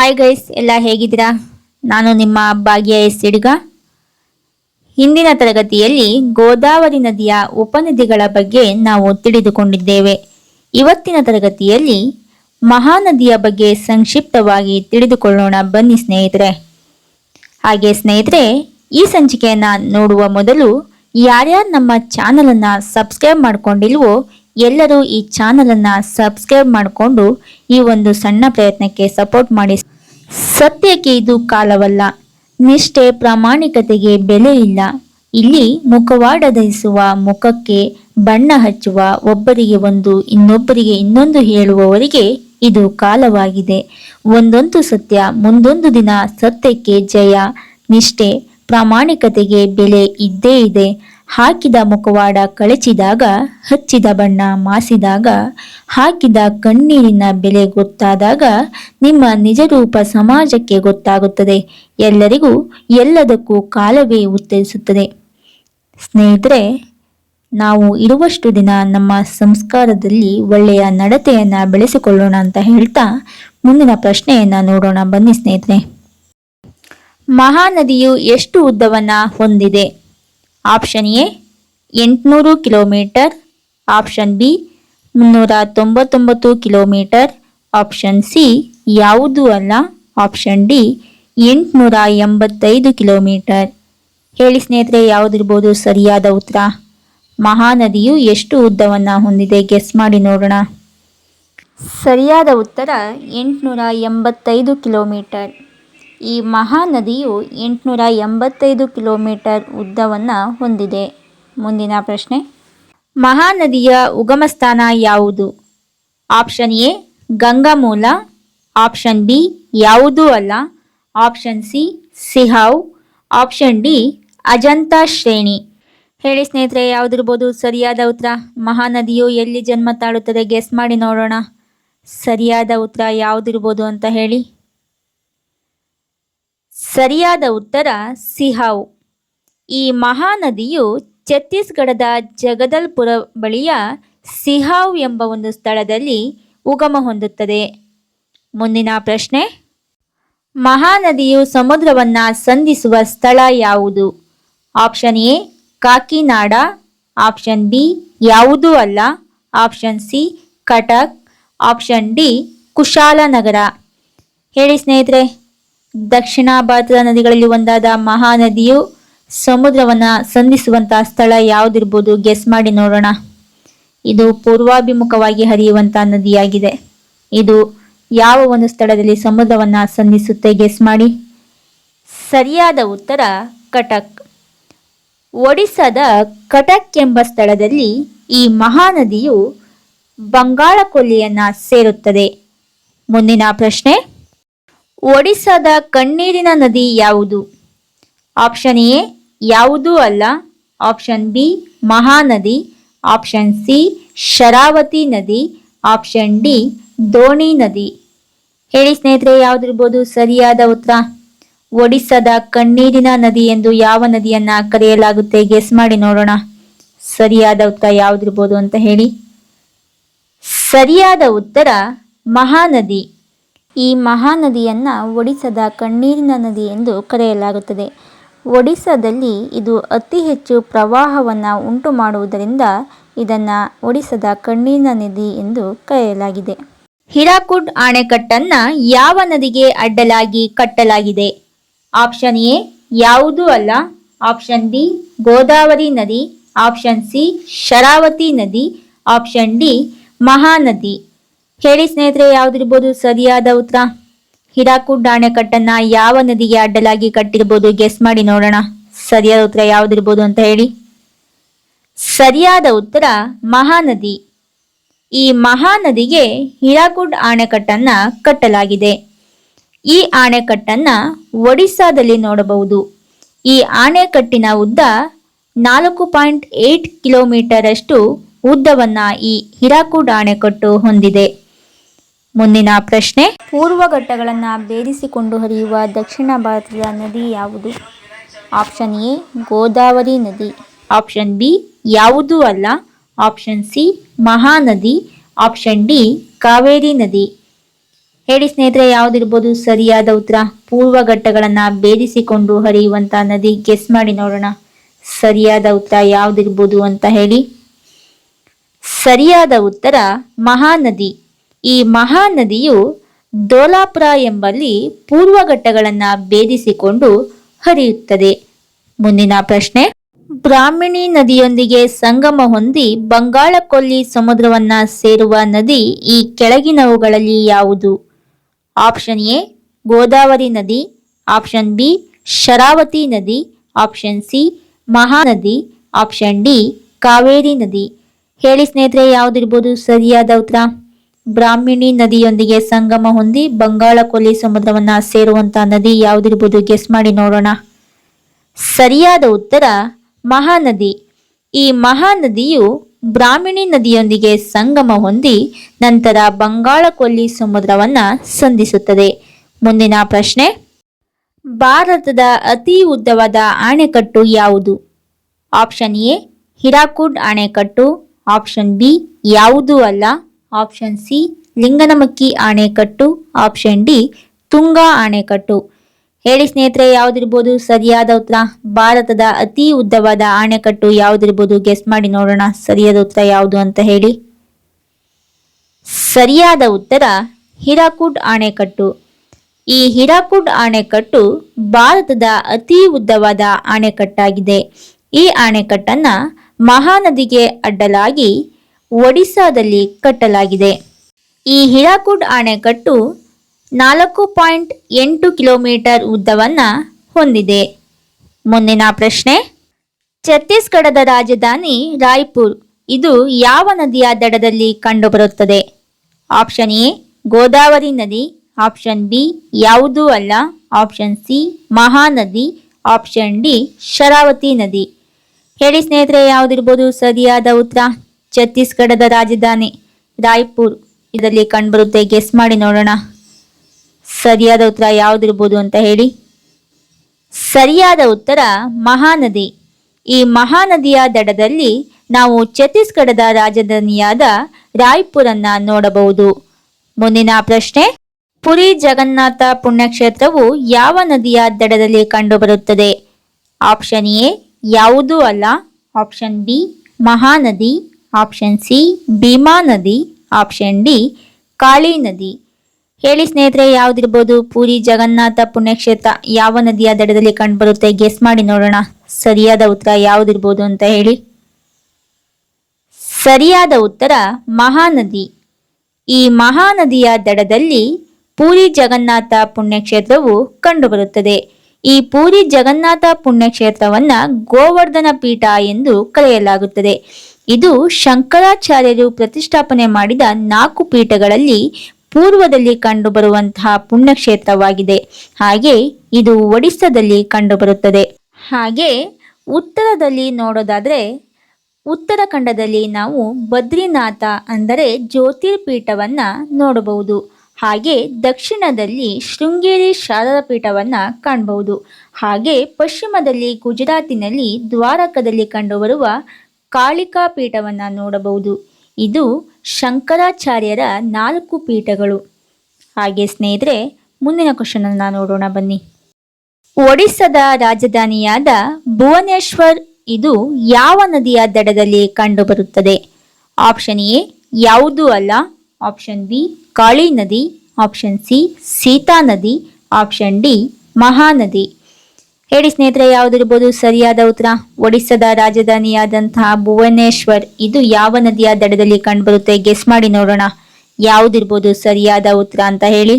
Hi guys ಎಲ್ಲ ಹೇಗಿದ್ದೀರಾ? ನಾನು ನಿಮ್ಮ ಭಾಗ್ಯ ಎಸ್ ಹಿಡ್ಗ ಹಿಂದಿನ ತರಗತಿಯಲ್ಲಿ ಗೋದಾವರಿ ನದಿಯ ಉಪನದಿಗಳ ಬಗ್ಗೆ ನಾವು ತಿಳಿದುಕೊಂಡಿದ್ದೇವೆ. ಇವತ್ತಿನ ತರಗತಿಯಲ್ಲಿ ಮಹಾನದಿಯ ಬಗ್ಗೆ ಸಂಕ್ಷಿಪ್ತವಾಗಿ ತಿಳಿದುಕೊಳ್ಳೋಣ ಬನ್ನಿ ಸ್ನೇಹಿತರೆ. ಹಾಗೆ ಸ್ನೇಹಿತರೆ, ಈ ಸಂಚಿಕೆಯನ್ನು ನೋಡುವ ಮೊದಲು ಯಾರ್ಯಾರು ನಮ್ಮ ಚಾನಲನ್ನು ಸಬ್ಸ್ಕ್ರೈಬ್ ಮಾಡ್ಕೊಂಡಿಲ್ವೋ ಎಲ್ಲರೂ ಈ ಚಾನಲ್ ಅನ್ನ ಸಬ್ಸ್ಕ್ರೈಬ್ ಮಾಡಿಕೊಂಡು ಈ ಒಂದು ಸಣ್ಣ ಪ್ರಯತ್ನಕ್ಕೆ ಸಪೋರ್ಟ್ ಮಾಡಿ. ಸತ್ಯಕ್ಕೆ ಇದು ಕಾಲವಲ್ಲ. ನಿಷ್ಠೆ ಪ್ರಾಮಾಣಿಕತೆಗೆ ಬೆಲೆ ಇಲ್ಲ. ಇಲ್ಲಿ ಮುಖವಾಡ ಧರಿಸುವ ಮುಖಕ್ಕೆ ಬಣ್ಣ ಹಚ್ಚುವ ಒಬ್ಬರಿಗೆ ಒಂದು, ಇನ್ನೊಬ್ಬರಿಗೆ ಇನ್ನೊಂದು ಹೇಳುವವರಿಗೆ ಇದು ಕಾಲವಾಗಿದೆ. ಒಂದೊಂದು ಸತ್ಯ, ಮುಂದೊಂದು ದಿನ ಸತ್ಯಕ್ಕೆ ಜಯ, ನಿಷ್ಠೆ, ಪ್ರಾಮಾಣಿಕತೆಗೆ ಬೆಲೆ ಇದ್ದೇ ಇದೆ. ಹಾಕಿದ ಮುಖವಾಡ ಕಳಚಿದಾಗ, ಹಚ್ಚಿದ ಬಣ್ಣ ಮಾಸಿದಾಗ, ಹಾಕಿದ ಕಣ್ಣೀರಿನ ಬೆಲೆ ಗೊತ್ತಾದಾಗ ನಿಮ್ಮ ನಿಜ ರೂಪ ಸಮಾಜಕ್ಕೆ ಗೊತ್ತಾಗುತ್ತದೆ. ಎಲ್ಲರಿಗೂ ಎಲ್ಲದಕ್ಕೂ ಕಾಲವೇ ಉತ್ತರಿಸುತ್ತದೆ. ಸ್ನೇಹಿತರೆ, ನಾವು ಇರುವಷ್ಟು ದಿನ ನಮ್ಮ ಸಂಸ್ಕಾರದಲ್ಲಿ ಒಳ್ಳೆಯ ನಡತೆಯನ್ನು ಬೆಳೆಸಿಕೊಳ್ಳೋಣ ಅಂತ ಹೇಳ್ತಾ ಮುಂದಿನ ಪ್ರಶ್ನೆಯನ್ನು ನೋಡೋಣ. ಬನ್ನಿ ಸ್ನೇಹಿತರೆ. ಮಹಾನದಿಯು ಎಷ್ಟು ಉದ್ದವನ್ನು ಹೊಂದಿದೆ? ಆಪ್ಷನ್ ಎ, ಎಂಟುನೂರು ಕಿಲೋಮೀಟರ್. ಆಪ್ಷನ್ ಬಿ, ಮುನ್ನೂರ ತೊಂಬತ್ತೊಂಬತ್ತು ಕಿಲೋಮೀಟರ್. ಆಪ್ಷನ್ ಸಿ, ಯಾವುದೂ ಅಲ್ಲ. ಆಪ್ಷನ್ ಡಿ, ಎಂಟುನೂರ ಎಂಬತ್ತೈದು ಕಿಲೋಮೀಟರ್. ಹೇಳಿ ಸ್ನೇಹಿತರೆ, ಯಾವುದಿರ್ಬೋದು ಸರಿಯಾದ ಉತ್ತರ? ಮಹಾನದಿಯು ಎಷ್ಟು ಉದ್ದವನ್ನು ಹೊಂದಿದೆ? ಗೆಸ್ ಮಾಡಿ ನೋಡೋಣ. ಸರಿಯಾದ ಉತ್ತರ, ಎಂಟುನೂರ ಎಂಬತ್ತೈದು ಕಿಲೋಮೀಟರ್. ಈ ಮಹಾನದಿಯು ಎಂಟುನೂರ ಎಂಬತ್ತೈದು ಕಿಲೋಮೀಟರ್ ಉದ್ದವನ್ನು ಹೊಂದಿದೆ. ಮುಂದಿನ ಪ್ರಶ್ನೆ. ಮಹಾನದಿಯ ಉಗಮ ಸ್ಥಾನ ಯಾವುದು? ಆಪ್ಷನ್ ಎ ಗಂಗಾ ಮೂಲ ಆಪ್ಷನ್ ಬಿ, ಯಾವುದೂ ಅಲ್ಲ. Option C, Sihawa. Option D, Ajanta ಶ್ರೇಣಿ. ಹೇಳಿ ಸ್ನೇಹಿತರೆ, ಯಾವುದಿರ್ಬೋದು ಸರಿಯಾದ ಉತ್ತರ? ಮಹಾನದಿಯು ಎಲ್ಲಿ ಜನ್ಮ ತಾಳುತ್ತದೆ? ಗೆಸ್ ಮಾಡಿ ನೋಡೋಣ. ಸರಿಯಾದ ಉತ್ತರ ಯಾವುದಿರ್ಬೋದು ಅಂತ ಹೇಳಿ. ಸರಿಯಾದ ಉತ್ತರ ಸಿಹಾವ್. ಈ ಮಹಾನದಿಯು ಛತ್ತೀಸ್ಗಢದ ಜಗದಲ್ಪುರ ಬಳಿಯ ಸಿಹಾವ್ ಎಂಬ ಒಂದು ಸ್ಥಳದಲ್ಲಿ ಉಗಮ ಹೊಂದುತ್ತದೆ. ಮುಂದಿನ ಪ್ರಶ್ನೆ, ಮಹಾನದಿಯು ಸಮುದ್ರವನ್ನು ಸಂಧಿಸುವ ಸ್ಥಳ ಯಾವುದು? Option A, Kakinada. Option B, ಯಾವುದೂ ಅಲ್ಲ. Option C, Cuttack. Option D, Kushalanagar. ಹೇಳಿ ಸ್ನೇಹಿತರೆ. ದಕ್ಷಿಣ ಭಾರತದ ನದಿಗಳಲ್ಲಿ ಒಂದಾದ ಮಹಾನದಿಯು ಸಮುದ್ರವನ್ನ ಸಂಧಿಸುವಂತಹ ಸ್ಥಳ ಯಾವುದಿರ್ಬೋದು ಗೆಸ್ ಮಾಡಿ ನೋಡೋಣ. ಇದು ಪೂರ್ವಾಭಿಮುಖವಾಗಿ ಹರಿಯುವಂತಹ ನದಿಯಾಗಿದೆ. ಇದು ಯಾವ ಒಂದು ಸ್ಥಳದಲ್ಲಿ ಸಮುದ್ರವನ್ನ ಸಂಧಿಸುತ್ತೆ ಗೆಸ್ ಮಾಡಿ. ಸರಿಯಾದ ಉತ್ತರ ಕಟಕ್. ಒಡಿಸ್ಸಾದ ಕಟಕ್ ಎಂಬ ಸ್ಥಳದಲ್ಲಿ ಈ ಮಹಾನದಿಯು ಬಂಗಾಳ ಕೊಲ್ಲಿಯನ್ನ ಸೇರುತ್ತದೆ. ಮುಂದಿನ ಪ್ರಶ್ನೆ. ಒಡಿಸ್ಸಾದ ಕಣ್ಣೀರಿನ ನದಿ ಯಾವುದು? ಆಪ್ಷನ್ ಎ, ಯಾವುದೂ ಅಲ್ಲ. Option B, Mahanadi. Option C, Sharavati ನದಿ. ಆಪ್ಷನ್ ಡಿ, ದೋಣಿ ನದಿ. ಹೇಳಿ ಸ್ನೇಹಿತರೆ, ಯಾವುದಿರ್ಬೋದು? ಸರಿಯಾದ ಉತ್ತರ? ಒಡಿಸ್ಸಾದ ಕಣ್ಣೀರಿನ ನದಿ ಎಂದು ಯಾವ ನದಿಯನ್ನ ಕರೆಯಲಾಗುತ್ತೆ? ಗೆಸ್ ಮಾಡಿ ನೋಡೋಣ. ಸರಿಯಾದ ಉತ್ತರ ಯಾವುದಿರ್ಬೋದು ಅಂತ ಹೇಳಿ. ಸರಿಯಾದ ಉತ್ತರ ಮಹಾನದಿ. ಈ ಮಹಾನದಿಯನ್ನ ಒಡಿಸದ ಕಣ್ಣೀರಿನ ನದಿ ಎಂದು ಕರೆಯಲಾಗುತ್ತದೆ. ಒಡಿಸ್ಸಾದಲ್ಲಿ ಇದು ಅತಿ ಹೆಚ್ಚು ಪ್ರವಾಹವನ್ನು ಉಂಟು ಮಾಡುವುದರಿಂದ ಇದನ್ನು ಒಡಿಸದ ಕಣ್ಣೀರಿನ ನದಿ ಎಂದು ಕರೆಯಲಾಗಿದೆ. ಹಿರಾಕುಡ್ ಅಣೆಕಟ್ಟನ್ನ ಯಾವ ನದಿಗೆ ಅಡ್ಡಲಾಗಿ ಕಟ್ಟಲಾಗಿದೆ? ಆಪ್ಷನ್ ಎ, ಯಾವುದೂ ಅಲ್ಲ. ಆಪ್ಷನ್ ಬಿ, ಗೋದಾವರಿ ನದಿ. ಆಪ್ಷನ್ ಸಿ, ಶರಾವತಿ ನದಿ. Option D, Mahanadi. ಹೇಳಿ ಸ್ನೇಹಿತರೆ, ಯಾವ್ದಿರ್ಬೋದು ಸರಿಯಾದ ಉತ್ತರ? ಹಿರಾಕುಡ್ ಅಣೆಕಟ್ಟನ್ನ ಯಾವ ನದಿಗೆ ಅಡ್ಡಲಾಗಿ ಕಟ್ಟಿರ್ಬೋದು? ಗೆಸ್ ಮಾಡಿ ನೋಡೋಣ. ಸರಿಯಾದ ಉತ್ತರ ಯಾವ್ದಿರ್ಬೋದು ಅಂತ ಹೇಳಿ. ಸರಿಯಾದ ಉತ್ತರ ಮಹಾನದಿ. ಈ ಮಹಾನದಿಗೆ ಹಿರಾಕುಡ್ ಅಣೆಕಟ್ಟನ್ನ ಕಟ್ಟಲಾಗಿದೆ. ಈ ಅಣೆಕಟ್ಟನ್ನ ಒಡಿಸ್ಸಾದಲ್ಲಿ ನೋಡಬಹುದು. ಈ ಅಣೆಕಟ್ಟಿನ ಉದ್ದ ನಾಲ್ಕು ಪಾಯಿಂಟ್ ಏಟ್ ಕಿಲೋಮೀಟರ್ ಅಷ್ಟು ಉದ್ದವನ್ನ ಈ ಹಿರಾಕುಡ್ ಅಣೆಕಟ್ಟು ಹೊಂದಿದೆ. ಮುಂದಿನ ಪ್ರಶ್ನೆ. ಪೂರ್ವ ಘಟ್ಟಗಳನ್ನು ಬೇರಿಸಿಕೊಂಡು ಹರಿಯುವ ದಕ್ಷಿಣ ಭಾರತದ ನದಿ ಯಾವುದು? ಆಪ್ಷನ್ ಎ, ಗೋದಾವರಿ ನದಿ. ಆಪ್ಷನ್ ಬಿ, ಯಾವುದೂ ಅಲ್ಲ. Option C, Mahanadi. Option D, Kaveri ನದಿ. ಹೇಳಿ ಸ್ನೇಹಿತರೆ, ಯಾವ್ದಿರ್ಬೋದು? ಸರಿಯಾದ ಉತ್ತರ, ಪೂರ್ವ ಘಟ್ಟಗಳನ್ನ ಭೇದಿಸಿಕೊಂಡು ಹರಿಯುವಂತ ನದಿ ಗೆಸ್ ಮಾಡಿ ನೋಡೋಣ. ಸರಿಯಾದ ಉತ್ತರ ಯಾವ್ದಿರ್ಬೋದು ಅಂತ ಹೇಳಿ. ಸರಿಯಾದ ಉತ್ತರ ಮಹಾನದಿ. ಈ ಮಹಾನದಿಯು ದೋಲಾಪುರ ಎಂಬಲ್ಲಿ ಪೂರ್ವ ಘಟ್ಟಗಳನ್ನ ಭೇದಿಸಿಕೊಂಡು ಹರಿಯುತ್ತದೆ. ಮುಂದಿನ ಪ್ರಶ್ನೆ, ಬ್ರಾಹ್ಮಣಿ ನದಿಯೊಂದಿಗೆ ಸಂಗಮ ಹೊಂದಿ ಬಂಗಾಳ ಕೊಲ್ಲಿ ಸಮುದ್ರವನ್ನ ಸೇರುವ ನದಿ ಈ ಕೆಳಗಿನವುಗಳಲ್ಲಿ ಯಾವುದು? ಆಪ್ಷನ್ ಎ, ಗೋದಾವರಿ ನದಿ, ಆಪ್ಷನ್ ಬಿ, ಶರಾವತಿ ನದಿ, option C, Mahanadi, option D, Kaveri ನದಿ. ಹೇಳಿ ಸ್ನೇಹಿತರೆ, ಯಾವುದಿರ್ಬೋದು? ಸರಿಯಾದ ಉತ್ತರ? ಬ್ರಾಹ್ಮಣಿ ನದಿಯೊಂದಿಗೆ ಸಂಗಮ ಹೊಂದಿ ಬಂಗಾಳ ಕೊಲ್ಲಿ ಸಮುದ್ರವನ್ನ ಸೇರುವಂತಹ ನದಿ ಯಾವುದಿರ್ಬೋದು ಗೆಸ್ ಮಾಡಿ ನೋಡೋಣ. ಸರಿಯಾದ ಉತ್ತರ ಮಹಾನದಿ. ಈ ಮಹಾನದಿಯು ಬ್ರಾಹ್ಮಿಣಿ ನದಿಯೊಂದಿಗೆ ಸಂಗಮ ಹೊಂದಿ ನಂತರ ಬಂಗಾಳ ಕೊಲ್ಲಿ ಸಮುದ್ರವನ್ನ ಸಂಧಿಸುತ್ತದೆ. ಮುಂದಿನ ಪ್ರಶ್ನೆ, ಭಾರತದ ಅತಿ ಉದ್ದವಾದ ಅಣೆಕಟ್ಟು ಯಾವುದು? ಆಪ್ಷನ್ ಎ, ಹಿರಾಕುಡ್ ಅಣೆಕಟ್ಟು ಆಪ್ಷನ್ ಬಿ, ಯಾವುದೂ ಅಲ್ಲ. ಆಪ್ಷನ್ ಸಿ ಲಿಂಗನಮಕ್ಕಿ ಆಣೆಕಟ್ಟು. ಆಪ್ಷನ್ ಡಿ ತುಂಗಾ ಆಣೆಕಟ್ಟು. ಹೇಳಿ ಸ್ನೇಹಿತರೆ, ಯಾವ್ದಿರ್ಬೋದು? ಸರಿಯಾದ ಉತ್ತರ? ಭಾರತದ ಅತಿ ಉದ್ದವಾದ ಆಣೆಕಟ್ಟು ಯಾವ್ದಿರ್ಬೋದು? ಗೆಸ್ ಮಾಡಿ ನೋಡೋಣ. ಸರಿಯಾದ ಉತ್ತರ ಯಾವುದು ಅಂತ ಹೇಳಿ. ಸರಿಯಾದ ಉತ್ತರ ಹಿರಾಕುಡ್ ಆಣೆಕಟ್ಟು. ಈ ಹಿರಾಕುಡ್ ಆಣೆಕಟ್ಟು ಭಾರತದ ಅತಿ ಉದ್ದವಾದ ಆಣೆಕಟ್ಟಾಗಿದೆ. ಈ ಆಣೆಕಟ್ಟನ್ನ ಮಹಾನದಿಗೆ ಅಡ್ಡಲಾಗಿ ಒಡಿಸ್ಸಾದಲ್ಲಿ ಕಟ್ಟಲಾಗಿದೆ. ಈ ಹಿರಾಕುಡ್ ಅಣೆಕಟ್ಟು ನಾಲ್ಕು ಪಾಯಿಂಟ್ ಎಂಟು ಕಿಲೋಮೀಟರ್ ಉದ್ದವನ್ನು ಹೊಂದಿದೆ. ಮುಂದಿನ ಪ್ರಶ್ನೆ, ಛತ್ತೀಸ್ಗಢದ ರಾಜಧಾನಿ ರಾಯ್ಪುರ್, ಇದು ಯಾವ ನದಿಯ ದಡದಲ್ಲಿ ಕಂಡುಬರುತ್ತದೆ? ಆಪ್ಷನ್ ಎ, ಗೋದಾವರಿ ನದಿ, ಆಪ್ಷನ್ ಬಿ, ಯಾವುದೂ ಅಲ್ಲ, option C, Mahanadi, option D, Sharavati ನದಿ. ಹೇಳಿ ಸ್ನೇಹಿತರೆ, ಯಾವುದಿರ್ಬೋದು ಸರಿಯಾದ ಉತ್ತರ? ಛತ್ತೀಸ್ಗಢದ ರಾಜಧಾನಿ ರಾಯ್ಪುರ್. ಇದರಲ್ಲಿ ಕಂಡುಬರುತ್ತೆ ಗೆಸ್ ಮಾಡಿ ನೋಡೋಣ. ಸರಿಯಾದ ಉತ್ತರ ಯಾವ್ದಿರ್ಬೋದು ಅಂತ ಹೇಳಿ. ಸರಿಯಾದ ಉತ್ತರ ಮಹಾನದಿ. ಈ ಮಹಾನದಿಯ ದಡದಲ್ಲಿ ನಾವು ಛತ್ತೀಸ್ಗಢದ ರಾಜಧಾನಿಯಾದ ರಾಯ್ಪುರನ್ನ ನೋಡಬಹುದು. ಮುಂದಿನ ಪ್ರಶ್ನೆ, ಪುರಿ ಜಗನ್ನಾಥ ಪುಣ್ಯಕ್ಷೇತ್ರವು ಯಾವ ನದಿಯ ದಡದಲ್ಲಿ ಕಂಡುಬರುತ್ತದೆ? ಆಪ್ಷನ್ ಎ, ಯಾವುದೂ ಅಲ್ಲ. Option B, Mahanadi. Option C, Bhima ನದಿ. ಆಪ್ಷನ್ ಡಿ, ಕಾಳಿ ನದಿ. ಹೇಳಿ ಸ್ನೇಹಿತರೆ, ಯಾವ್ದಿರ್ಬೋದು? ಪೂರಿ, ಜಗನ್ನಾಥ, ಪುಣ್ಯಕ್ಷೇತ್ರ, ಯಾವ ನದಿಯ ದಡದಲ್ಲಿ ಕಂಡುಬರುತ್ತೆ ಗೆಸ್ ಮಾಡಿ ನೋಡೋಣ. ಸರಿಯಾದ ಉತ್ತರ ಯಾವ್ದಿರ್ಬೋದು ಅಂತ ಹೇಳಿ. ಸರಿಯಾದ ಉತ್ತರ, ಮಹಾನದಿ. ಈ ಮಹಾನದಿಯ ದಡದಲ್ಲಿ ಪೂರಿ, ಜಗನ್ನಾಥ, ಪುಣ್ಯಕ್ಷೇತ್ರವು ಕಂಡುಬರುತ್ತದೆ ಈ ಪೂರಿ, ಜಗನ್ನಾಥ, ಪುಣ್ಯಕ್ಷೇತ್ರವನ್ನ ಗೋವರ್ಧನ ಪೀಠ ಎಂದು ಕರೆಯಲಾಗುತ್ತದೆ. ಇದು ಶಂಕರಾಚಾರ್ಯರು ಪ್ರತಿಷ್ಠಾಪನೆ ಮಾಡಿದ ನಾಲ್ಕು ಪೀಠಗಳಲ್ಲಿ ಪೂರ್ವದಲ್ಲಿ ಕಂಡುಬರುವಂತಹ ಪುಣ್ಯಕ್ಷೇತ್ರವಾಗಿದೆ. ಹಾಗೆ ಇದು ಒಡಿಸ್ಸಾದಲ್ಲಿ ಕಂಡುಬರುತ್ತದೆ. ಹಾಗೆ ಉತ್ತರದಲ್ಲಿ ನೋಡೋದಾದ್ರೆ ಉತ್ತರಾಖಂಡದಲ್ಲಿ ನಾವು ಬದ್ರಿನಾಥ ಅಂದರೆ ಜ್ಯೋತಿರ್ಪೀಠವನ್ನ ನೋಡಬಹುದು. ಹಾಗೆ ದಕ್ಷಿಣದಲ್ಲಿ ಶೃಂಗೇರಿ ಶಾರದಾ ಪೀಠವನ್ನ ಕಾಣಬಹುದು. ಹಾಗೆ ಪಶ್ಚಿಮದಲ್ಲಿ ಗುಜರಾತಿನಲ್ಲಿ ದ್ವಾರಕದಲ್ಲಿ ಕಂಡುಬರುವ ಕಾಳಿಕಾ ಪೀಠವನ್ನು ನೋಡಬಹುದು. ಇದು ಶಂಕರಾಚಾರ್ಯರ ನಾಲ್ಕು ಪೀಠಗಳು. ಹಾಗೆ ಸ್ನೇಹಿತರೆ, ಮುಂದಿನ ಕ್ವಶನ್ ಅನ್ನ ನೋಡೋಣ ಬನ್ನಿ. ಒಡಿಸ್ಸಾದ ರಾಜಧಾನಿಯಾದ ಭುವನೇಶ್ವರ್ ಇದು ಯಾವ ನದಿಯ ದಡದಲ್ಲಿ ಕಂಡುಬರುತ್ತದೆ? ಆಪ್ಷನ್ ಎ, ಯಾವುದೂ ಅಲ್ಲ. ಆಪ್ಷನ್ ಬಿ, ಕಾಳಿ ನದಿ. ಆಪ್ಷನ್ ಸಿ, ಸೀತಾ ನದಿ. Option D, Mahanadi. ಹೇಳಿ ಸ್ನೇಹಿತರೆ ಯಾವ್ದಿರ್ಬೋದು ಸರಿಯಾದ ಉತ್ತರ, ಒಡಿಸ್ಸಾದ ರಾಜಧಾನಿಯಾದಂತಹ ಭುವನೇಶ್ವರ್. ಇದು ಯಾವ ನದಿಯ ದಡದಲ್ಲಿ ಕಂಡುಬರುತ್ತೆ? ಗೆಸ್ ಮಾಡಿ ನೋಡೋಣ. ಯಾವ್ದಿರ್ಬೋದು ಸರಿಯಾದ ಉತ್ತರ ಅಂತ ಹೇಳಿ.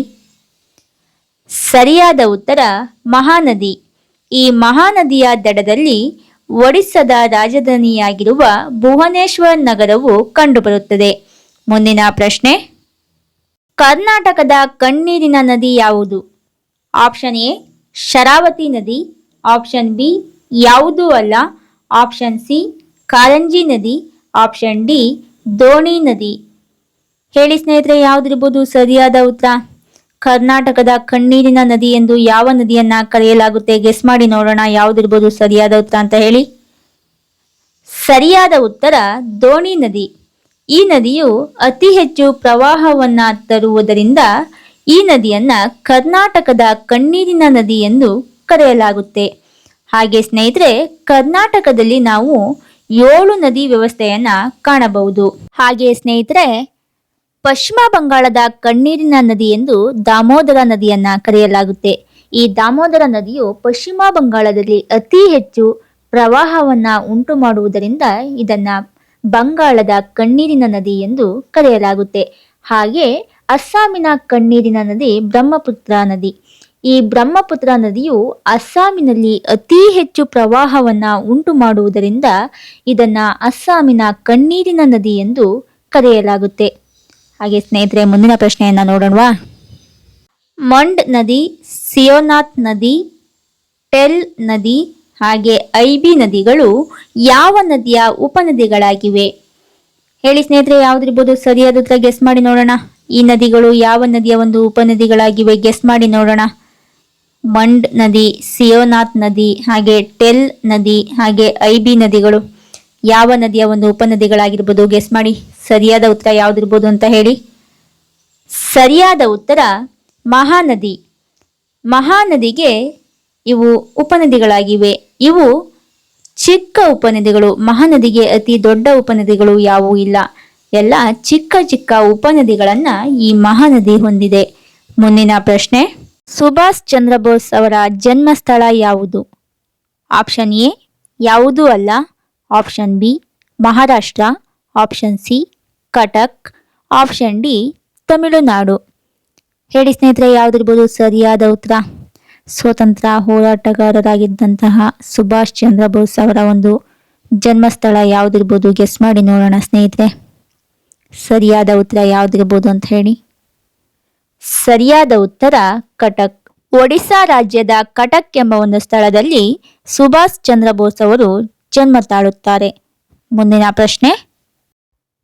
ಸರಿಯಾದ ಉತ್ತರ, ಮಹಾನದಿ. ಈ ಮಹಾನದಿಯ ದಡದಲ್ಲಿ ಒಡಿಸ್ಸಾದ ರಾಜಧಾನಿಯಾಗಿರುವ ಭುವನೇಶ್ವರ್ ನಗರವು ಕಂಡುಬರುತ್ತದೆ. ಮುಂದಿನ ಪ್ರಶ್ನೆ, ಕರ್ನಾಟಕದ ಕಣ್ಣೀರಿನ ನದಿ ಯಾವುದು? ಆಪ್ಷನ್ ಎ, ಶರಾವತಿ ನದಿ ಆಪ್ಷನ್ ಬಿ ಯಾವುದೂ ಅಲ್ಲ. ಆಪ್ಷನ್ ಸಿ ಕಾರಂಜಿ ನದಿ. ಆಪ್ಷನ್ ಡಿ ದೋಣಿ ನದಿ. ಹೇಳಿ ಸ್ನೇಹಿತರೆ ಯಾವ್ದಿರ್ಬೋದು ಸರಿಯಾದ ಉತ್ತರ? ಕರ್ನಾಟಕದ ಕಣ್ಣೀರಿನ ನದಿ ಎಂದು ಯಾವ ನದಿಯನ್ನ ಕರೆಯಲಾಗುತ್ತೆ? ಗೆಸ್ ಮಾಡಿ ನೋಡೋಣ ಯಾವ್ದಿರ್ಬೋದು ಸರಿಯಾದ ಉತ್ತರ ಅಂತ ಹೇಳಿ. ಸರಿಯಾದ ಉತ್ತರ, ದೋಣಿ ನದಿ. ಈ ನದಿಯು ಅತಿ ಹೆಚ್ಚು ಪ್ರವಾಹವನ್ನ ತರುವುದರಿಂದ ಈ ನದಿಯನ್ನ ಕರ್ನಾಟಕದ ಕಣ್ಣೀರಿನ ನದಿ ಎಂದು ಕರೆಯಲಾಗುತ್ತೆ. ಹಾಗೆ ಸ್ನೇಹಿತರೆ, ಕರ್ನಾಟಕದಲ್ಲಿ ನಾವು ಏಳು ನದಿ ವ್ಯವಸ್ಥೆಯನ್ನ ಕಾಣಬಹುದು. ಹಾಗೆ ಸ್ನೇಹಿತರೆ, ಪಶ್ಚಿಮ ಬಂಗಾಳದ ಕಣ್ಣೀರಿನ ನದಿ ಎಂದು ದಾಮೋದರ ನದಿಯನ್ನ ಕರೆಯಲಾಗುತ್ತೆ. ಈ ದಾಮೋದರ ನದಿಯು ಪಶ್ಚಿಮ ಬಂಗಾಳದಲ್ಲಿ ಅತಿ ಹೆಚ್ಚು ಪ್ರವಾಹವನ್ನ ಉಂಟು ಮಾಡುವುದರಿಂದ ಇದನ್ನ ಬಂಗಾಳದ ಕಣ್ಣೀರಿನ ನದಿ ಎಂದು ಕರೆಯಲಾಗುತ್ತೆ. ಹಾಗೆ ಅಸ್ಸಾಮಿನ ಕಣ್ಣೀರಿನ ನದಿ ಬ್ರಹ್ಮಪುತ್ರ ನದಿ. ಈ ಬ್ರಹ್ಮಪುತ್ರ ನದಿಯು ಅಸ್ಸಾಮಿನಲ್ಲಿ ಅತಿ ಹೆಚ್ಚು ಪ್ರವಾಹವನ್ನ ಉಂಟು ಮಾಡುವುದರಿಂದ ಇದನ್ನ ಅಸ್ಸಾಮಿನ ಕಣ್ಣೀರಿನ ನದಿ ಎಂದು ಕರೆಯಲಾಗುತ್ತೆ. ಹಾಗೆ ಸ್ನೇಹಿತರೆ, ಮುಂದಿನ ಪ್ರಶ್ನೆಯನ್ನ ನೋಡೋಣವಾ? ಮಂಡ್ ನದಿ, ಸಿಯೋನಾಥ್ ನದಿ, ಟೆಲ್ ನದಿ, ಹಾಗೆ ಐಬಿ ನದಿಗಳು ಯಾವ ನದಿಯ ಉಪನದಿಗಳಾಗಿವೆ? ಹೇಳಿ ಸ್ನೇಹಿತರೆ, ಯಾವ್ದಿರ್ಬೋದು? ಸರಿಯಾದ ಉತ್ತರ ಗೆಸ್ ಮಾಡಿ ನೋಡೋಣ. ಈ ನದಿಗಳು ಯಾವ ನದಿಯ ಒಂದು ಉಪನದಿಗಳಾಗಿವೆ? ಗೆಸ್ ಮಾಡಿ ನೋಡೋಣ. ಮಂಡ್ ನದಿ, ಸಿಯೋನಾಥ್ ನದಿ, ಹಾಗೆ ಟೆಲ್ ನದಿ, ಹಾಗೆ ಐಬಿ ನದಿಗಳು. ಯಾವ ನದಿಯ ಒಂದು ಉಪನದಿಗಳಾಗಿರ್ಬೋದು? ಗೆಸ್ ಮಾಡಿ. ಸರಿಯಾದ ಉತ್ತರ ಯಾವ್ದಿರ್ಬೋದು ಅಂತ ಹೇಳಿ. ಸರಿಯಾದ ಉತ್ತರ ಮಹಾನದಿ. ಮಹಾನದಿಗೆ ಇವು ಉಪನದಿಗಳಾಗಿವೆ. ಇವು ಚಿಕ್ಕ ಉಪನದಿಗಳು. ಮಹಾನದಿಗೆ ಅತಿ ದೊಡ್ಡ ಉಪನದಿಗಳು ಯಾವುವು ಇಲ್ಲ. ಎಲ್ಲ ಚಿಕ್ಕ ಚಿಕ್ಕ ಉಪನದಿಗಳನ್ನ ಈ ಮಹಾನದಿ ಹೊಂದಿದೆ. ಮುಂದಿನ ಪ್ರಶ್ನೆ. ಸುಭಾಷ್ ಚಂದ್ರ ಬೋಸ್ ಅವರ ಜನ್ಮಸ್ಥಳ ಯಾವುದು? ಆಪ್ಷನ್ ಎ, ಯಾವುದೂ ಅಲ್ಲ. Option B, Maharashtra. Option C, Cuttack. Option D, Tamil Nadu. ಹೇಳಿ ಸ್ನೇಹಿತರೆ, ಯಾವುದಿರ್ಬೋದು ಸರಿಯಾದ ಉತ್ತರ? ಸ್ವತಂತ್ರ ಹೋರಾಟಗಾರರಾಗಿದ್ದಂತಹ ಸುಭಾಷ್ ಚಂದ್ರ ಬೋಸ್ ಅವರ ಒಂದು ಜನ್ಮಸ್ಥಳ ಯಾವುದಿರ್ಬೋದು? ಗೆಸ್ ಮಾಡಿ ನೋಡೋಣ ಸ್ನೇಹಿತರೆ. ಸರಿಯಾದ ಉತ್ತರ ಯಾವುದಿರ್ಬೋದು ಅಂತ ಹೇಳಿ. ಸರಿಯಾದ ಉತ್ತರ ಕಟಕ್. ಒಡಿಶಾ ರಾಜ್ಯದ ಕಟಕ್ ಎಂಬ ಒಂದು ಸ್ಥಳದಲ್ಲಿ ಸುಭಾಷ್ ಚಂದ್ರ ಬೋಸ್ ಅವರು ಜನ್ಮ ತಾಳುತ್ತಾರೆ. ಮುಂದಿನ ಪ್ರಶ್ನೆ.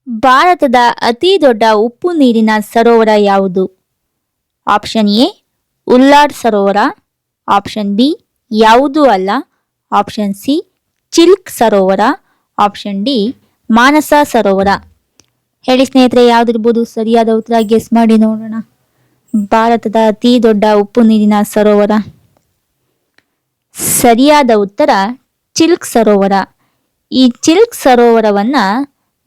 ಭಾರತದ ಅತಿ ದೊಡ್ಡ ಉಪ್ಪು ನೀರಿನ ಸರೋವರ ಯಾವುದು? ಆಪ್ಷನ್ ಎ, ಉಲ್ಲಾಡ್ ಸರೋವರ. ಆಪ್ಷನ್ ಬಿ, ಯಾವುದೂ ಅಲ್ಲ. ಆಪ್ಷನ್ ಸಿ, ಚಿಲ್ಕ್ ಸರೋವರ. ಆಪ್ಷನ್ ಡಿ, ಮಾನಸ ಸರೋವರ. ಹೇಳಿ ಸ್ನೇಹಿತರೆ, ಯಾವ್ದಿರ್ಬೋದು? ಸರಿಯಾದ ಉತ್ತರ ಗೆಸ್ ಮಾಡಿ ನೋಡೋಣ. ಭಾರತದ ಅತಿ ದೊಡ್ಡ ಉಪ್ಪು ನೀರಿನ ಸರೋವರ. ಸರಿಯಾದ ಉತ್ತರ ಚಿಲ್ಕ್ ಸರೋವರ. ಈ ಚಿಲ್ಕ್ ಸರೋವರವನ್ನ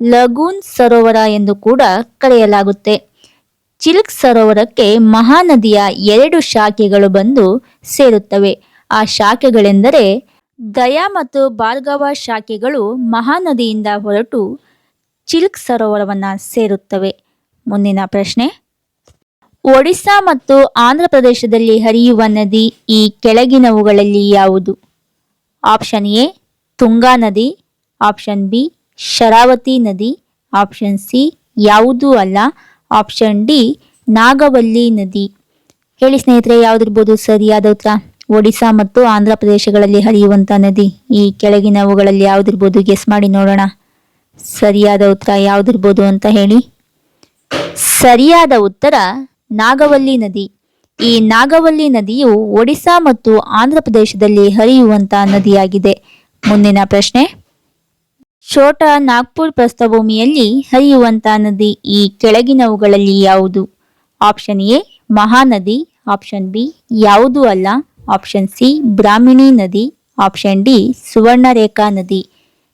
ಲಗೂನ್ ಸರೋವರ ಎಂದು ಕೂಡ ಕರೆಯಲಾಗುತ್ತೆ. ಚಿಲ್ಕ್ ಸರೋವರಕ್ಕೆ ಮಹಾನದಿಯ ಎರಡು ಶಾಖೆಗಳು ಬಂದು ಸೇರುತ್ತವೆ. ಆ ಶಾಖೆಗಳೆಂದರೆ ದಯಾ ಮತ್ತು ಭಾರ್ಗವ ಶಾಖೆಗಳು ಮಹಾನದಿಯಿಂದ ಹೊರಟು ಚಿಲ್ಕ್ ಸರೋವರವನ್ನು ಸೇರುತ್ತವೆ. ಮುಂದಿನ ಪ್ರಶ್ನೆ. ಒಡಿಶಾ ಮತ್ತು ಆಂಧ್ರ ಪ್ರದೇಶದಲ್ಲಿ ಹರಿಯುವ ನದಿ ಈ ಕೆಳಗಿನವುಗಳಲ್ಲಿ ಯಾವುದು? ಆಪ್ಷನ್ ಎ, ತುಂಗಾ ನದಿ. ಆಪ್ಷನ್ ಬಿ, ಶರಾವತಿ ನದಿ. ಆಪ್ಷನ್ ಸಿ, ಯಾವುದೂ ಅಲ್ಲ. ಆಪ್ಷನ್ ಡಿ, ನಾಗವಲ್ಲಿ ನದಿ. ಹೇಳಿ ಸ್ನೇಹಿತರೆ, ಯಾವ್ದಿರ್ಬೋದು ಸರಿಯಾದ ಉತ್ತರ? ಒಡಿಶಾ ಮತ್ತು ಆಂಧ್ರ ಪ್ರದೇಶಗಳಲ್ಲಿ ಹರಿಯುವಂಥ ನದಿ ಈ ಕೆಳಗಿನವುಗಳಲ್ಲಿ ಯಾವ್ದಿರ್ಬೋದು? ಗೆಸ್ ಮಾಡಿ ನೋಡೋಣ. ಸರಿಯಾದ ಉತ್ತರ ಯಾವ್ದಿರ್ಬೋದು ಅಂತ ಹೇಳಿ. ಸರಿಯಾದ ಉತ್ತರ ನಾಗವಲ್ಲಿ ನದಿ. ಈ ನಾಗವಲ್ಲಿ ನದಿಯು ಒಡಿಶಾ ಮತ್ತು ಆಂಧ್ರ ಪ್ರದೇಶದಲ್ಲಿ ಹರಿಯುವಂತ ನದಿಯಾಗಿದೆ. ಮುಂದಿನ ಪ್ರಶ್ನೆ. ಛೋಟಾ ನಾಗ್ಪುರ್ ಪ್ರಸ್ಥಭೂಮಿಯಲ್ಲಿ ಹರಿಯುವಂತ ನದಿ ಈ ಕೆಳಗಿನವುಗಳಲ್ಲಿ ಯಾವುದು? Option A, Mahanadi. Option B, ಯಾವುದೂ ಅಲ್ಲ. ಆಪ್ಷನ್ ಸಿ, ಬ್ರಾಹ್ಮಿಣಿ ನದಿ. ಆಪ್ಷನ್ ಡಿ, ಸುವರ್ಣರೇಖಾ ನದಿ.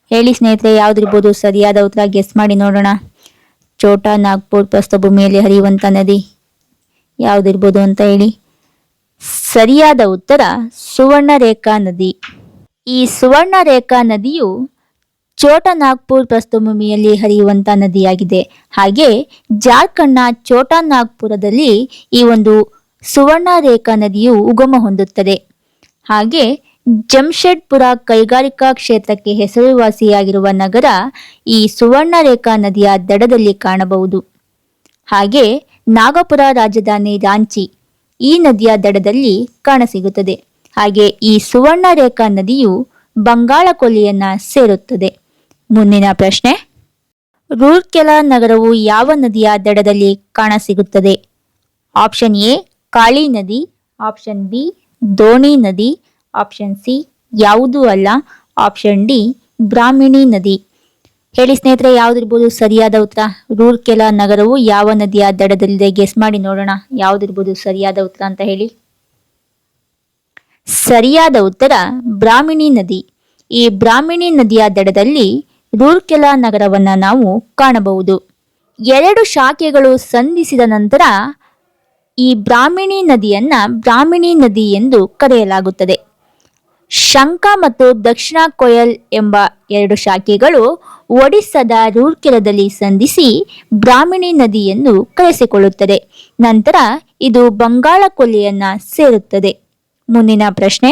ಹೇಳಿ ಸ್ನೇಹಿತರೆ, ಯಾವ್ದಿರ್ಬೋದು ಸರಿಯಾದ ಉತ್ತರ ಗೆಸ್ ಮಾಡಿ ನೋಡೋಣ. ಛೋಟಾ ನಾಗ್ಪುರ್ ಪ್ರಸ್ಥಭೂಮಿಯಲ್ಲಿ ಹರಿಯುವಂತ ನದಿ. ಯಾವ್ದಿರ್ಬೋದು ಅಂತ ಹೇಳಿ. ಸರಿಯಾದ ಉತ್ತರ ಸುವರ್ಣರೇಖಾ ನದಿ. ಈ ಸುವರ್ಣರೇಖಾ ನದಿಯು ಛೋಟಾ ನಾಗ್ಪುರ್ ಪ್ರಸ್ಥಭೂಮಿಯಲ್ಲಿ ಹರಿಯುವಂತ ನದಿಯಾಗಿದೆ. ಹಾಗೆ ಜಾರ್ಖಂಡ್ನ ಛೋಟಾ ನಾಗ್ಪುರದಲ್ಲಿ ಈ ಒಂದು ಸುವರ್ಣರೇಖಾ ನದಿಯು ಉಗಮ ಹೊಂದುತ್ತದೆ. ಹಾಗೆ ಜಮ್ಶೆಡ್ಪುರ ಕೈಗಾರಿಕಾ ಕ್ಷೇತ್ರಕ್ಕೆ ಹೆಸರುವಾಸಿಯಾಗಿರುವ ನಗರ ಈ ಸುವರ್ಣರೇಖಾ ನದಿಯ ದಡದಲ್ಲಿ ಕಾಣಬಹುದು. ಹಾಗೆ ನಾಗಪುರ ರಾಜಧಾನಿ ರಾಂಚಿ ಈ ನದಿಯ ದಡದಲ್ಲಿ ಕಾಣಸಿಗುತ್ತದೆ. ಹಾಗೆ ಈ ಸುವರ್ಣರೇಖಾ ನದಿಯು ಬಂಗಾಳ ಕೊಲ್ಲಿಯನ್ನ ಸೇರುತ್ತದೆ. ಮುಂದಿನ ಪ್ರಶ್ನೆ, ರೂರ್ಕೆಲಾ ನಗರವು ಯಾವ ನದಿಯ ದಡದಲ್ಲಿ ಕಾಣಸಿಗುತ್ತದೆ? ಆಪ್ಷನ್ ಎ, ಕಾಳಿ ನದಿ, ಆಪ್ಷನ್ ಬಿ, ದೋಣಿ ನದಿ, ಆಪ್ಷನ್ ಸಿ, ಯಾವುದೂ ಅಲ್ಲ, ಆಪ್ಷನ್ ಡಿ, ಬ್ರಾಹ್ಮಿಣಿ ನದಿ. ಹೇಳಿ ಸ್ನೇಹಿತರೆ, ಯಾವ್ದಿರ್ಬೋದು ಸರಿಯಾದ ಉತ್ತರ? ರೂರ್ಕೆಲಾ ನಗರವು ಯಾವ ನದಿಯ ದಡದಲ್ಲಿದೆ? ಗೆಸ್ ಮಾಡಿ ನೋಡೋಣ. ಯಾವ್ದಿರ್ಬೋದು ಸರಿಯಾದ ಉತ್ತರ ಅಂತ ಹೇಳಿ. ಸರಿಯಾದ ಉತ್ತರ ಬ್ರಾಹ್ಮಿಣಿ ನದಿ. ಈ ಬ್ರಾಹ್ಮಿಣಿ ನದಿಯ ದಡದಲ್ಲಿ ರೂರ್ಕೆಲಾ ನಗರವನ್ನ ನಾವು ಕಾಣಬಹುದು. ಎರಡು ಶಾಖೆಗಳು ಸಂಧಿಸಿದ ನಂತರ ಈ ಬ್ರಾಹ್ಮಿಣಿ ನದಿಯನ್ನ ಬ್ರಾಹ್ಮಿಣಿ ನದಿ ಎಂದು ಕರೆಯಲಾಗುತ್ತದೆ. ಶಂಕ ಮತ್ತು ದಕ್ಷಿಣ ಕೊಯಲ್ ಎಂಬ ಎರಡು ಶಾಖೆಗಳು ಒಡಿಸ್ಸಾದ ರೂರ್ಕೆಲದಲ್ಲಿ ಸಂಧಿಸಿ ಬ್ರಾಹ್ಮಿಣಿ ನದಿಯನ್ನು ಕಳಿಸಿಕೊಳ್ಳುತ್ತದೆ ನಂತರ ಇದು ಬಂಗಾಳ ಕೊಲ್ಲಿಯನ್ನ ಸೇರುತ್ತದೆ. ಮುಂದಿನ ಪ್ರಶ್ನೆ,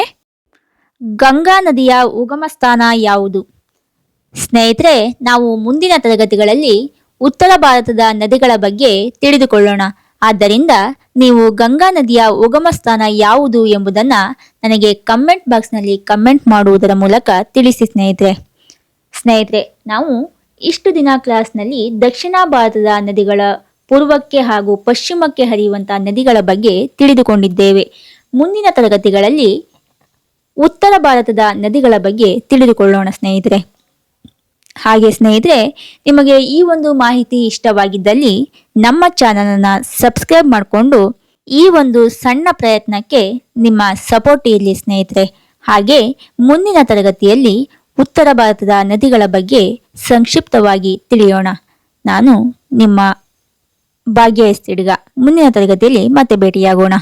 ಗಂಗಾ ನದಿಯ ಉಗಮ ಸ್ಥಾನ ಯಾವುದು? ಸ್ನೇಹಿತರೆ, ನಾವು ಮುಂದಿನ ತರಗತಿಗಳಲ್ಲಿ ಉತ್ತರ ಭಾರತದ ನದಿಗಳ ಬಗ್ಗೆ ತಿಳಿದುಕೊಳ್ಳೋಣ. ಆದ್ದರಿಂದ ನೀವು ಗಂಗಾ ನದಿಯ ಉಗಮ ಸ್ಥಾನ ಯಾವುದು ಎಂಬುದನ್ನು ನನಗೆ ಕಮೆಂಟ್ ಬಾಕ್ಸ್ನಲ್ಲಿ ಕಮೆಂಟ್ ಮಾಡುವುದರ ಮೂಲಕ ತಿಳಿಸಿ ಸ್ನೇಹಿತರೆ. ಸ್ನೇಹಿತರೆ, ನಾವು ಇಷ್ಟು ದಿನ ಕ್ಲಾಸ್ನಲ್ಲಿ ದಕ್ಷಿಣ ಭಾರತದ ನದಿಗಳ ಪೂರ್ವಕ್ಕೆ ಹಾಗೂ ಪಶ್ಚಿಮಕ್ಕೆ ಹರಿಯುವಂತಹ ನದಿಗಳ ಬಗ್ಗೆ ತಿಳಿದುಕೊಂಡಿದ್ದೇವೆ. ಮುಂದಿನ ತರಗತಿಗಳಲ್ಲಿ ಉತ್ತರ ಭಾರತದ ನದಿಗಳ ಬಗ್ಗೆ ತಿಳಿದುಕೊಳ್ಳೋಣ ಸ್ನೇಹಿತರೆ. ಹಾಗೆ ಸ್ನೇಹಿತರೆ, ನಿಮಗೆ ಈ ಒಂದು ಮಾಹಿತಿ ಇಷ್ಟವಾಗಿದ್ದಲ್ಲಿ ನಮ್ಮ ಚಾನಲನ್ನು ಸಬ್ಸ್ಕ್ರೈಬ್ ಮಾಡಿಕೊಂಡು ಈ ಒಂದು ಸಣ್ಣ ಪ್ರಯತ್ನಕ್ಕೆ ನಿಮ್ಮ ಸಪೋರ್ಟ್ ಇರಲಿ ಸ್ನೇಹಿತರೆ. ಹಾಗೆ ಮುಂದಿನ ತರಗತಿಯಲ್ಲಿ ಉತ್ತರ ಭಾರತದ ನದಿಗಳ ಬಗ್ಗೆ ಸಂಕ್ಷಿಪ್ತವಾಗಿ ತಿಳಿಯೋಣ. ನಾನು ನಿಮ್ಮ ಭಾಗ್ಯ ಎಸ್ತಿಡ್ಗ ಮುಂದಿನ ತರಗತಿಯಲ್ಲಿ ಮತ್ತೆ ಭೇಟಿಯಾಗೋಣ.